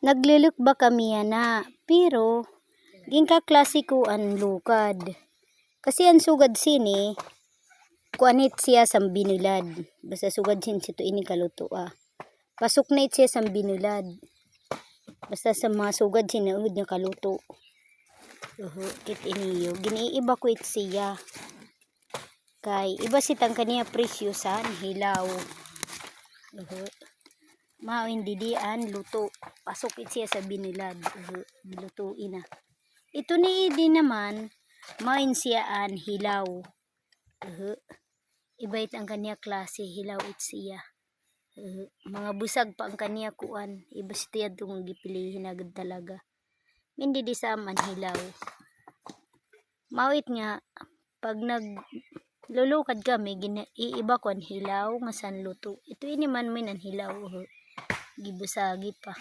Nagluluk ba kami na, pero ginka klasiko an lukad. Kasi ang sugad sini, kuanit siya sa binilad. Basta sugad sin sito ini kaluto ah. Pasok na it siya sa binilad. Basta sa mga sugad sinuod niya kaluto. Uhu, kit iniyo. Giniiba ko it siya. Kay iba sitang kaniya presyosan, hilaw. Uhu. Mao hindi dian luto. Pasok it siya sa binilad. Lutuin na. Ito ni Idi naman, main siyaan hilaw. Uhu. Ibait ang kaniya klase, hilaw it siya. Mga busag pa ang kaniya kuan. Iba siya itong gipilihin agad talaga. Hindi di sa man hilaw. Mawit nga, pag nag lulukad kami, iiba ko ang hilaw nga san luto. Ito ini man min ang hilaw. uhu. Gibusagi pa.